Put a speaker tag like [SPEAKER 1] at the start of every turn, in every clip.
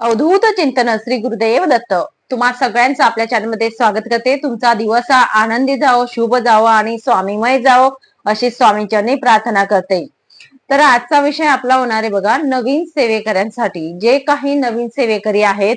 [SPEAKER 1] अवधूत चिंतन श्री गुरुदेव दत्त. तुम्हा सगळ्यांचं आपल्या चॅनलमध्ये स्वागत करते. तुमचा दिवस आनंदी जावो शुभ जावो आणि स्वामीमय जावो अशी स्वामींच्या प्रार्थना करते. तर आजचा विषय आपला होणार आहे बघा नवीन सेवेकऱ्यांसाठी. जे काही नवीन सेवेकरी आहेत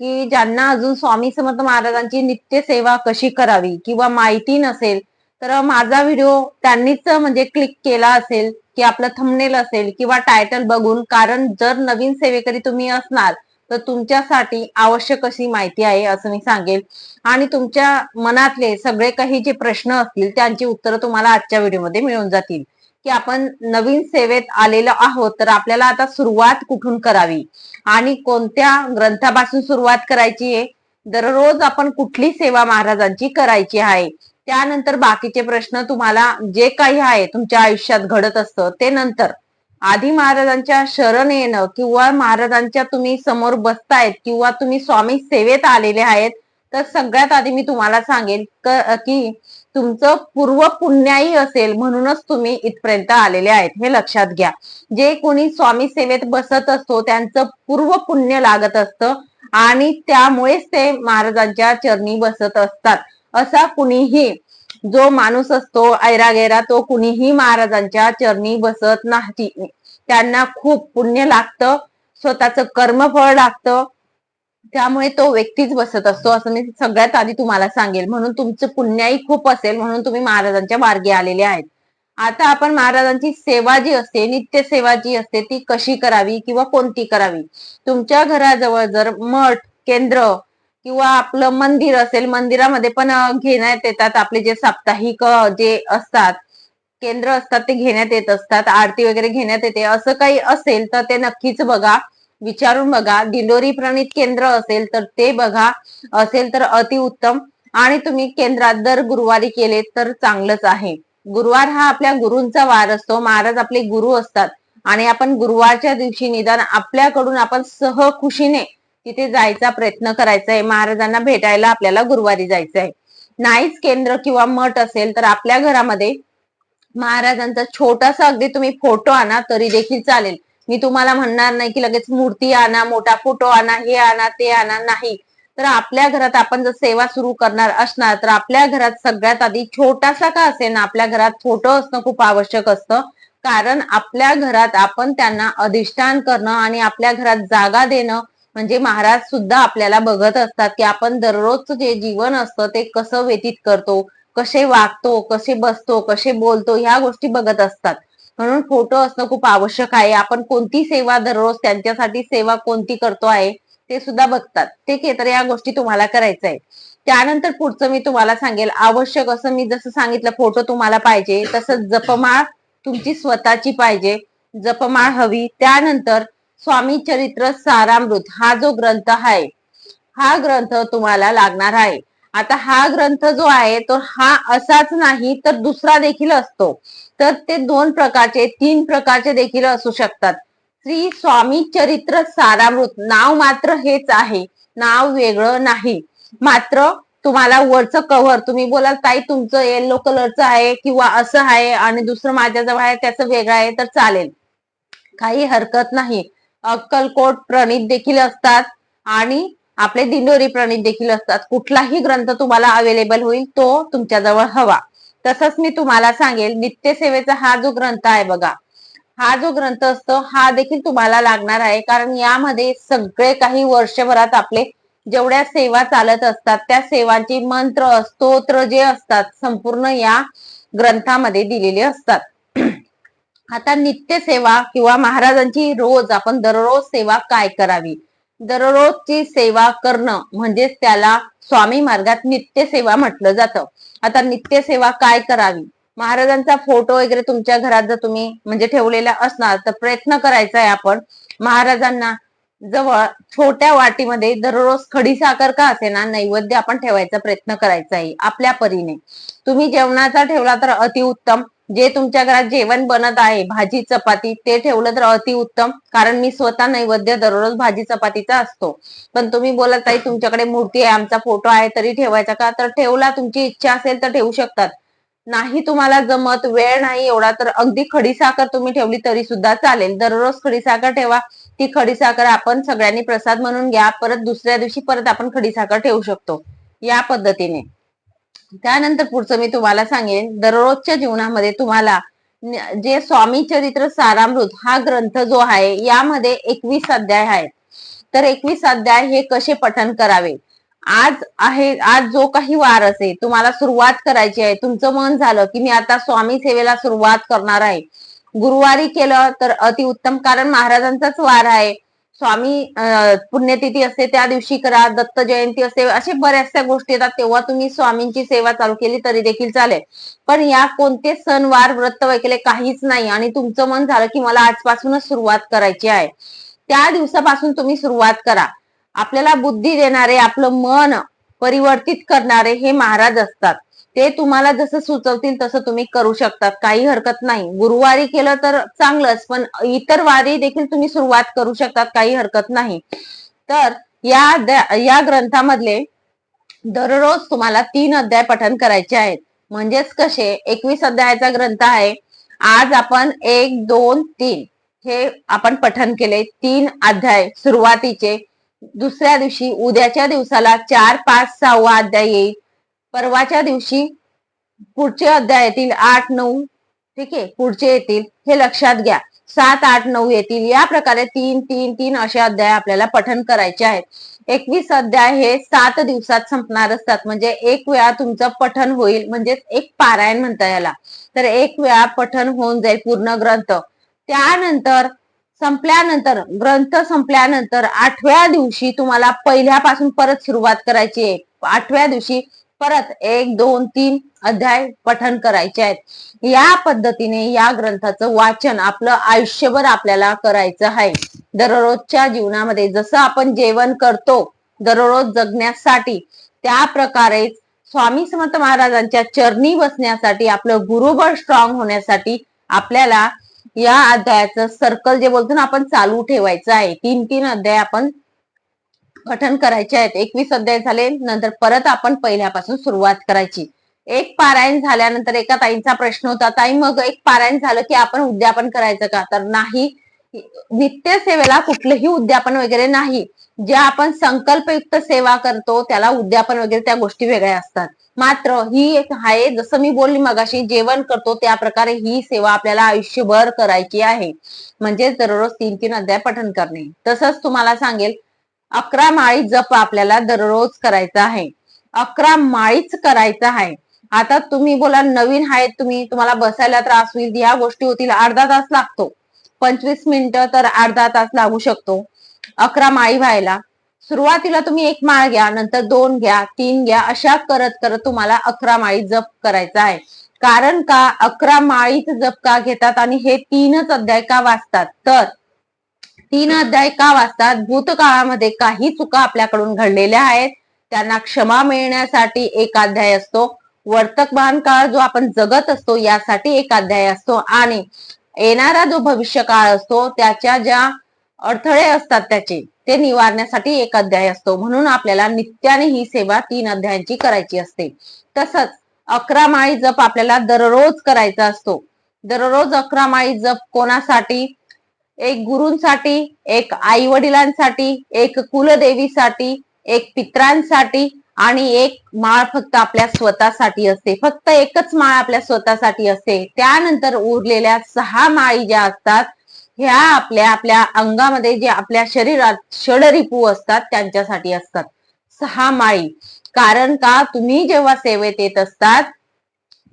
[SPEAKER 1] की ज्यांना अजून स्वामी समर्थ महाराजांची नित्य सेवा कशी करावी किंवा माहिती नसेल तर माझा व्हिडिओ त्यांनीच म्हणजे क्लिक केला असेल की आपलं थंबनेल असेल किंवा टायटल बघून. कारण जर नवीन सेवेकरी तुम्ही असणार तर तुमच्यासाठी आवश्यक अशी माहिती आहे असं मी सांगेल. आणि तुमच्या मनातले सगळे काही जे प्रश्न असतील त्यांची उत्तरं तुम्हाला आजच्या व्हिडिओमध्ये मिळून जातील. की आपण नवीन सेवेत आलेलो आहोत तर आपल्याला आता सुरुवात कुठून करावी? आणि कोणत्या ग्रंथापासून सुरुवात करायची आहे? दररोज आपण कुठली सेवा महाराजांची करायची आहे? त्यानंतर बाकीचे प्रश्न तुम्हाला जे काही आहे तुमच्या आयुष्यात घडत असतं ते नंतर. आधी महाराजांच्या शरण येणं किंवा महाराजांच्या तुम्ही समोर बसतायत किंवा तुम्ही स्वामी सेवेत आलेले आहेत तर सगळ्यात आधी मी तुम्हाला सांगेल की तुमचं पूर्व पुण्याही असेल म्हणूनच तुम्ही इथपर्यंत आलेले आहेत. हे लक्षात घ्या. जे कोणी स्वामी सेवेत बसत असतो त्यांचं पूर्व पुण्य लागत असतं आणि त्यामुळेच ते महाराजांच्या चरणी बसत असतात. असा कुणीही जो माणूस असतो ऐरागेरा तो कुणीही महाराजांच्या चरणी बसत नाही. त्यांना खूप पुण्य लागतं स्वतःच कर्मफळ लागतं. त्यामुळे तो व्यक्तीच बसत असतो असं मी सगळ्यात आधी तुम्हाला सांगेल. म्हणून तुमचं पुण्याही खूप असेल म्हणून तुम्ही महाराजांच्या मार्गे आलेले आहेत. आता आपण महाराजांची सेवा जी असते नित्य सेवा जी असते ती कशी करावी किंवा कोणती करावी? तुमच्या घराजवळ जर मठ केंद्र किंवा आपलं मंदिर असेल मंदिरामध्ये पण घेण्यात येतात आपले जे साप्ताहिक जे असतात केंद्र असतात ते घेण्यात येत असतात आरती वगैरे घेण्यात येते. असं काही असेल तर ते नक्कीच बघा विचारून बघा. दिंडोरी प्रणित केंद्र असेल तर ते बघा. असेल तर अतिउत्तम आणि तुम्ही केंद्रात दर गुरुवारी केले तर चांगलंच आहे. गुरुवार हा आपल्या गुरूंचा वार असतो. महाराज आपले गुरु असतात. आणि आपण गुरुवारच्या दिवशी निदान आपल्याकडून आपण सहखुशीने तिथे जायचा प्रयत्न करायचा आहे महाराजांना भेटायला आपल्याला गुरुवारी जायचं आहे नाहीच केंद्र किंवा मठ असेल तर आपल्या घरामध्ये महाराजांचा छोटासा अगदी तुम्ही फोटो आणा तरी देखील चालेल. मी तुम्हाला म्हणणार नाही की लगेच मूर्ती आणा मोठा फोटो आणा हे आणा ते आणा नाही. तर आपल्या घरात आपण जर सेवा सुरू करणार असणार तर आपल्या घरात सगळ्यात आधी छोटासा का असेल ना आपल्या घरात फोटो असणं खूप आवश्यक असतं. कारण आपल्या घरात आपण त्यांना अधिष्ठान करणं आणि आपल्या घरात जागा देणं म्हणजे महाराज सुद्धा आपल्याला बघत असतात की आपण दररोजचं जे जीवन असतं ते कसं व्यतीत करतो कसे वागतो कसे बसतो कसे बोलतो ह्या गोष्टी बघत असतात. म्हणून फोटो असणं खूप आवश्यक आहे. आपण कोणती सेवा दररोज त्यांच्यासाठी सेवा कोणती करतो आहे ते सुद्धा बघतात. ठीक आहे तर या गोष्टी तुम्हाला करायचं आहे त्यानंतर पुढचं मी तुम्हाला सांगेल. आवश्यक असं मी जसं सांगितलं फोटो तुम्हाला पाहिजे. तसं जपमाळ तुमची स्वतःची पाहिजे. जपमाळ हवी. त्यानंतर स्वामी चरित्र सारामृत हा जो ग्रंथ आहे हा ग्रंथ तुम्हाला लागणार आहे. आता हा ग्रंथ जो आहे तो हा असाच नाही तर दुसरा देखील असतो. तर ते दोन प्रकारचे तीन प्रकारचे देखील असू शकतात. श्री स्वामी चरित्र सारामृत नाव मात्र हेच आहे. नाव वेगळं नाही. मात्र तुम्हाला वरचं कव्हर तुम्ही बोलाल ताई तुमचं येल्लो कलरचं आहे किंवा असं आहे आणि दुसरं माझ्याजवळ आहे त्याचं वेगळं आहे तर चालेल. काही हरकत नाही. अक्कलकोट प्रणित देखील असतात आणि आपले दिंडोरी प्रणित देखील असतात. कुठलाही ग्रंथ तुम्हाला अवेलेबल होईल तो तुमच्याजवळ हवा. तसंच मी तुम्हाला सांगेल नित्यसेवेचा हा जो ग्रंथ आहे बघा. हा जो ग्रंथ असतो हा देखील तुम्हाला लागणार आहे. कारण यामध्ये सगळे काही वर्षभरात आपले जेवढ्या सेवा चालत असतात त्या सेवांची मंत्र स्तोत्र जे असतात संपूर्ण या ग्रंथामध्ये दिलेले असतात. आता नित्य सेवा किंवा महाराजांची रोज आपण दररोज सेवा काय करावी? दररोजची सेवा करणं म्हणजेच त्याला स्वामी मार्गात नित्य सेवा म्हटलं जातं. आता नित्य सेवा काय करावी? महाराजांचा फोटो वगैरे तुमच्या घरात जर तुम्ही म्हणजे ठेवलेला असणार तर प्रयत्न करायचा आहे आपण. महाराजांना जवळ छोट्या वाटीमध्ये दररोज खडी साखर का असे ना नैवेद्य आपण ठेवायचा प्रयत्न करायचा आहे आपल्या परीने. तुम्ही जेवणाचा ठेवला तर अतिउत्तम. जे तुमच्या घरात जेवण बनत आहे भाजी चपाती ते ठेवलं तर अतिउत्तम कारण मी स्वतः नैवेद्य दररोज भाजी चपातीचा असतो. पण तुम्ही बोलत आहे तुमच्याकडे मूर्ती आहे आमचा फोटो आहे तरी ठेवायचा का? तर ठेवला तुमची इच्छा असेल तर ठेवू शकतात. नाही तुम्हाला जमत वेळ नाही एवढा तर अगदी खडीसाखर तुम्ही ठेवली तरी सुद्धा चालेल. दररोज खडी साखर ठेवा. ती खडीसाखर आपण सगळ्यांनी प्रसाद म्हणून घ्या. परत दुसऱ्या दिवशी परत आपण खडीसाखर ठेवू शकतो. या पद्धतीने. त्यानंतर पुढचं मी तुम्हाला सांगेन दररोजच्या जीवनामध्ये तुम्हाला जे स्वामी चरित्र सारामृत हा ग्रंथ जो आहे यामध्ये एकवीस अध्याय आहेत. तर एकवीस अध्याय हे कसे पठन करावे? आज आहे आज जो काही वार असेल तुम्हाला सुरुवात करायची आहे. तुमचं मन झालं की मी आता स्वामी सेवेला सुरुवात करणार आहे. गुरुवारी केलं तर अतिउत्तम कारण महाराजांचाच वार आहे. स्वामी पुण्यतिथी असते त्या दिवशी करा दत्त जयंती असते असे बऱ्याचशा गोष्टी येतात तेव्हा तुम्ही स्वामींची सेवा चालू केली तरी देखील चालेल. पण या कोणते सणवार व्रत वगैरे काहीच नाही आणि तुमचं मन झालं की मला आजपासूनच सुरुवात करायची आहे. त्या दिवसापासून तुम्ही सुरुवात करा. आपल्याला बुद्धी देणारे आपलं मन परिवर्तित करणारे हे महाराज असतात. ते तुम्हाला जसं सुचवतील तसं तुम्ही करू शकतात. काही हरकत नाही. गुरुवारी केलं तर चांगलंच पण इतर वारी देखील तुम्ही सुरुवात करू शकतात काही हरकत नाही. तर या या ग्रंथामधले दररोज तुम्हाला तीन अध्याय पठन करायचे आहेत. म्हणजेच कसे? एकवीस अध्यायाचा ग्रंथ आहे. आज आपण एक दोन तीन हे आपण पठन केले. तीन अध्याय सुरुवातीचे. दुसऱ्या दिवशी उद्याच्या दिवसाला चार पाच सहावा अध्याय येईल. परवाच्या दिवशी पुढचे अध्याय येतील आठ नऊ ठीक आहे पुढचे येतील हे लक्षात घ्या. सात आठ नऊ येतील. या प्रकारे तीन तीन तीन असे अध्याय आपल्याला पठन करायचे आहेत. एकवीस अध्याय हे सात दिवसात संपणार असतात. म्हणजे एक वेळा तुमचं पठन होईल. म्हणजे एक पारायण म्हणता याला. तर एक वेळा पठन होऊन जाईल पूर्ण ग्रंथ. त्यानंतर संपल्यानंतर ग्रंथ संपल्यानंतर आठव्या दिवशी तुम्हाला पहिल्यापासून परत सुरुवात करायची आहे. आठव्या दिवशी परत एक दोन तीन अध्याय पठन करायचे आहेत. या पद्धतीने या ग्रंथाचं वाचन आपलं आयुष्यभर आपल्याला करायचं आहे. दररोजच्या जीवनामध्ये जसं आपण जेवण करतो दररोज जगण्यासाठी त्या प्रकारे स्वामी समर्थ महाराजांच्या चरणी बसण्यासाठी आपलं गुरुबळ स्ट्रॉंग होण्यासाठी आपल्याला या अध्यायाचं सर्कल जे बोलतो ना आपण चालू ठेवायचं आहे. तीन तीन अध्याय आपण पठन करायचे आहेत. एकवीस अध्याय झाले नंतर परत आपण पहिल्यापासून सुरुवात करायची. एक पारायण झाल्यानंतर एका ताईंचा प्रश्न होता ताई मग एक पारायण झालं की आपण उद्यापन करायचं का? तर नाही. नित्य सेवेला कुठलंही उद्यापन वगैरे नाही. जे आपण संकल्पयुक्त सेवा करतो त्याला उद्यापन वगैरे त्या गोष्टी वेगळ्या असतात. मात्र ही एक आहे जसं मी बोलली मगाशी जेवण करतो त्या प्रकारे ही सेवा आपल्याला आयुष्यभर करायची आहे. म्हणजे दररोज तीन तीन अध्याय पठन करणे. तसंच तुम्हाला सांगेल अकरा माळी जप आपल्याला दररोज करायचा आहे. अकरा माळीच करायचा आहे. आता तुम्ही बोला नवीन आहेत तुम्ही तुम्हाला बसायला त्रास होईल या गोष्टी होतील अर्धा तास लागतो. पंचवीस मिनिटं तर अर्धा तास लागू शकतो. अकरा माळी व्हायला. सुरुवातीला तुम्ही एक माळ घ्या नंतर दोन घ्या तीन घ्या अशा करत करत तुम्हाला अकरा माळी जप करायचा आहे. कारण का अकरा माळीच जप का घेतात आणि हे तीनच अध्याय का वाचतात? तर तीन अध्याय का वाचतात? भूतकाळामध्ये काही चुका आपल्याकडून घडलेल्या आहेत. त्यांना क्षमा मिळण्यासाठी एक अध्याय असतो. वर्तमान काळ जो आपण जगत असतो यासाठी एक अध्याय असतो. आणि येणारा जो भविष्य काळ असतो त्याच्या ज्या अडथळे असतात त्याचे ते निवारण्यासाठी एक अध्याय असतो. म्हणून आपल्याला नित्याने ही सेवा तीन अध्यायांची करायची असते. तसंच अकरा माळी जप आपल्याला दररोज करायचा असतो. दररोज अकरा माळी जप कोणासाठी? एक गुरूंसाठी एक आई वडिलांसाठी एक कुलदेवीसाठी एक पित्रांसाठी आणि एक माळ फक्त आपल्या स्वतःसाठी असते. फक्त एकच माळ आपल्या स्वतःसाठी असते. त्यानंतर उरलेल्या सहा माळी ज्या असतात ह्या आपल्या आपल्या अंगामध्ये जे आपल्या शरीरात षडरिपू असतात त्यांच्यासाठी असतात. सहा माळी. कारण का? तुम्ही जेव्हा सेवेत येत असतात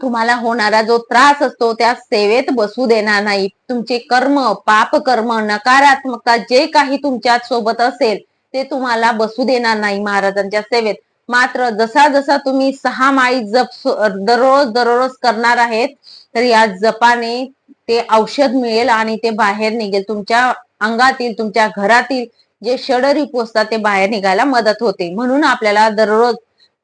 [SPEAKER 1] तुम्हाला होणारा जो त्रास असतो त्या सेवेत बसू देणार नाही. तुमचे कर्म पाप कर्म नकारात्मकता जे काही तुमच्यासोबत असेल ते तुम्हाला बसू देणार नाही महाराजांच्या सेवेत. मात्र जसा जसा तुम्ही सहा माळी जप दररोज दररोज करणार आहेत तर या जपाने ते औषध मिळेल आणि ते बाहेर निघेल. तुमच्या अंगातील तुमच्या घरातील जे षडरिपू असतात ते बाहेर निघायला मदत होते. म्हणून आपल्याला दररोज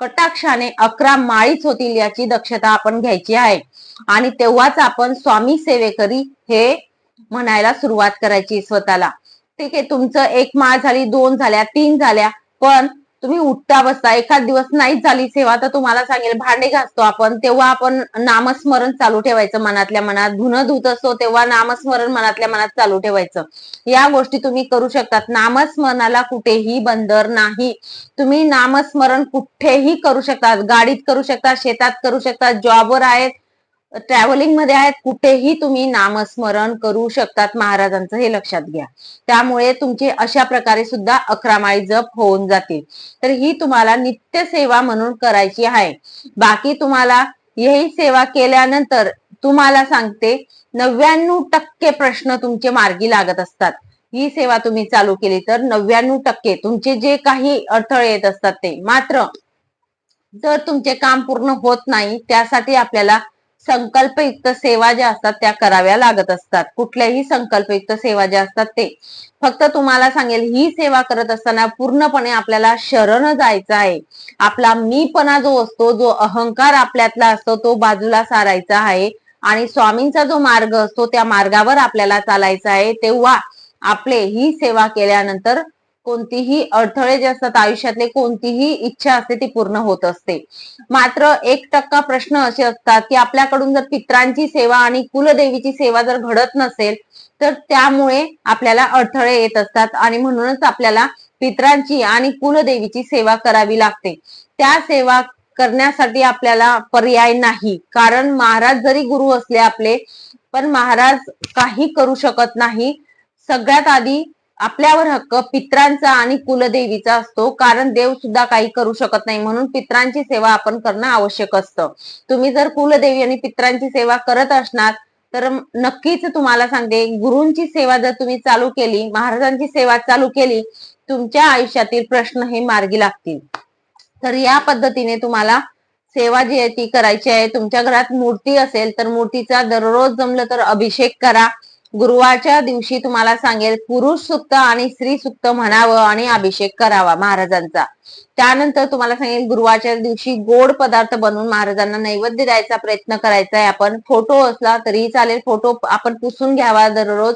[SPEAKER 1] कटाक्षाने अकरा माळीच होतील याची दक्षता आपण घ्यायची आहे. आणि तेव्हाच आपण स्वामी सेवेकरी हे म्हणायला सुरुवात करायची स्वतःला. ठीक आहे तुमचं एक माळ झाली दोन झाल्या तीन झाल्या पण तुम्ही उठता बसता एखाद दिवस नाही झाली सेवा तर तुम्हाला सांगेल भांडे घासतो आपण तेव्हा आपण नामस्मरण चालू ठेवायचं मनातल्या मनात. धुणं धुत असतो तेव्हा नामस्मरण मनातल्या मनात चालू ठेवायचं. या गोष्टी तुम्ही करू शकतात. नामस्मरणाला कुठेही बंदर नाही. तुम्ही नामस्मरण कुठेही करू शकतात. गाडीत करू शकता शेतात करू शकता जॉबवर आहेत ट्रॅव्हलिंगमध्ये आहेत कुठेही तुम्ही नामस्मरण करू शकतात महाराजांचं हे लक्षात घ्या. त्यामुळे तुमचे अशा प्रकारे सुद्धा अकरा माळी जप होऊन जातील. तर ही तुम्हाला नित्य सेवा म्हणून करायची आहे. बाकी तुम्हाला ही सेवा केल्यानंतर तुम्हाला सांगते नव्याण्णव टक्के प्रश्न तुमचे मार्गी लागत असतात. ही सेवा तुम्ही चालू केली तर नव्याण्णव टक्के तुमचे जे काही अडथळे येत असतात ते. मात्र जर तुमचे काम पूर्ण होत नाही त्यासाठी आपल्याला संकल्पयुक्त सेवा ज्या असतात त्या कराव्या लागत असतात. कुठल्याही संकल्पयुक्त सेवा ज्या असतात ते फक्त तुम्हाला सांगेल ही सेवा करत असताना पूर्णपणे आपल्याला शरण जायचं आहे. आपला मीपणा जो असतो जो अहंकार आपल्यातला असतो तो बाजूला सारायचा आहे. आणि स्वामींचा जो मार्ग असतो त्या मार्गावर आपल्याला चालायचा आहे. तेव्हा आपले ही सेवा केल्यानंतर कोणतीही अडथळे जे असतात आयुष्यातले कोणतीही इच्छा असते ती पूर्ण होत असते. मात्र एक टक्का प्रश्न असे असतात की आपल्याकडून जर पित्रांची सेवा आणि कुलदेवीची सेवा जर घडत नसेल तर त्यामुळे आपल्याला अडथळे येत असतात आणि म्हणूनच आपल्याला पित्रांची आणि कुलदेवीची सेवा करावी लागते. त्या सेवा करण्यासाठी आपल्याला पर्याय नाही. कारण महाराज जरी गुरु असले आपले पण महाराज काही करू शकत नाही. सगळ्यात आधी आपल्यावर हक्क पित्रांचा आणि कुलदेवीचा असतो. कारण देव सुद्धा काही करू शकत नाही. म्हणून पित्रांची सेवा आपण करणं आवश्यक असतं. तुम्ही जर कुलदेवी आणि पित्रांची सेवा करत असणार तर नक्कीच तुम्हाला सांगते गुरुंची सेवा जर तुम्ही चालू केली महाराजांची सेवा चालू केली तुमच्या आयुष्यातील प्रश्न हे मार्गी लागतील. तर या पद्धतीने तुम्हाला सेवा जी आहे ती करायची आहे. तुमच्या घरात मूर्ती असेल तर मूर्तीचा दररोज जमलं तर अभिषेक करा. गुरुवारच्या दिवशी तुम्हाला सांगेल पुरुष सुक्त आणि स्त्री सुक्त म्हणावं आणि अभिषेक करावा महाराजांचा. त्यानंतर तुम्हाला सांगेल गुरुवारच्या दिवशी गोड पदार्थ बनवून महाराजांना नैवेद्य द्यायचा प्रयत्न करायचा आहे. आपण फोटो असला तरी चालेल फोटो आपण पुसून घ्यावा दररोज.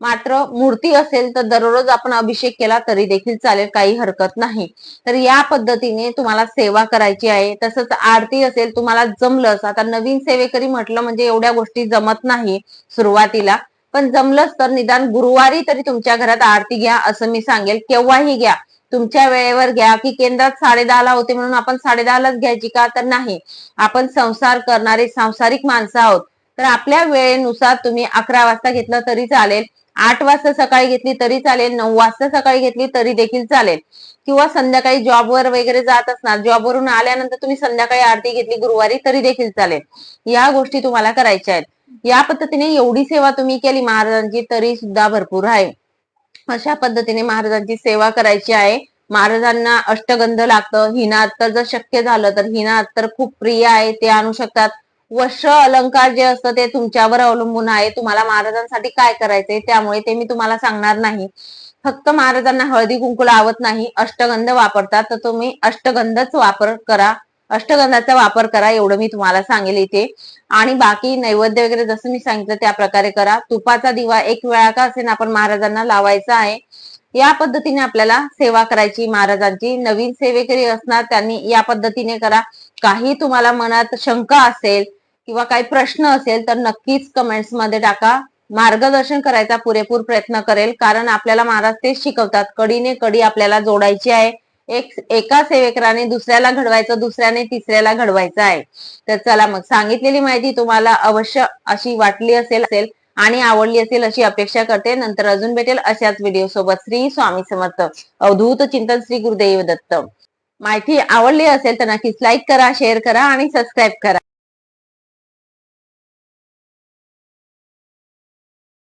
[SPEAKER 1] मात्र मूर्ती असेल तर दररोज आपण अभिषेक केला तरी देखील चालेल काही हरकत नाही. तर या पद्धतीने तुम्हाला सेवा करायची आहे. तसंच आरती असेल तुम्हाला जमलंच. आता नवीन सेवेकरी म्हटलं म्हणजे एवढ्या गोष्टी जमत नाही सुरुवातीला. पण जमलंच तर निदान गुरुवारी तरी तुमच्या घरात आरती घ्या असं मी सांगेल. केव्हाही घ्या. तुमच्या वेळेवर घ्या की केंद्रात साडे ला होते म्हणून आपण साडे लाच घ्यायची का तर नाही. आपण संसार करणारे सांसारिक माणसं आहोत. तर आपल्या वेळेनुसार तुम्ही अकरा वाजता घेतलं तरी चालेल. आठ वाजता सकाळी घेतली तरी चालेल. नऊ वाजता सकाळी घेतली तरी देखील चालेल. किंवा संध्याकाळी जॉबवर वगैरे जात असणार जॉबवरून आल्यानंतर तुम्ही संध्याकाळी आरती घेतली गुरुवारी तरी देखील चालेल. या गोष्टी तुम्हाला करायच्या आहेत. या पद्धतीने एवढी सेवा तुम्ही केली महाराजांची तरी सुद्धा भरपूर आहे. अशा पद्धतीने महाराजांची सेवा करायची आहे. महाराजांना अष्टगंध लागतं हिना अत्तर जर शक्य झालं तर हिना अत्तर खूप प्रिय आहे ते आणू शकतात. वस्त्र अलंकार जे असतं ते तुमच्यावर अवलंबून आहे. तुम्हाला महाराजांसाठी काय करायचंय त्यामुळे ते मी तुम्हाला सांगणार नाही. फक्त महाराजांना हळदी कुंकू लावत नाही अष्टगंध वापरतात. तर तुम्ही अष्टगंधच वापर करा. अष्टगंधाचा वापर करा एवढं मी तुम्हाला सांगेल इथे. आणि बाकी नैवेद्य वगैरे जसं मी सांगितलं त्या प्रकारे करा. तुपाचा दिवा एक वेळा का असेल आपण महाराजांना लावायचा आहे. या पद्धतीने आपल्याला सेवा करायची महाराजांची. नवीन सेवेकरी असणार त्यांनी या पद्धतीने करा. काही तुम्हाला मनात शंका असेल किंवा काही प्रश्न असेल तर नक्कीच कमेंट्समध्ये टाका. मार्गदर्शन करायचा पुरेपूर प्रयत्न करेल कारण आपल्याला महाराज तेच शिकवतात. कडीने कडी आपल्याला जोडायची आहे. एक एका सेवेकराने दुसऱ्याला घडवायचं दुसऱ्याने तिसऱ्याला घडवायचं आहे. तर चला मग सांगितलेली माहिती तुम्हाला अवश्य अशी वाटली असेल असेल आणि आवडली असेल अशी अपेक्षा करते. नंतर अजून भेटेल अशाच व्हिडिओ सोबत. श्री स्वामी समर्थ. अवधूत चिंतन श्री गुरुदेव दत्त. माहिती आवडली असेल तर नक्कीच लाईक करा शेअर करा आणि सबस्क्राईब करा.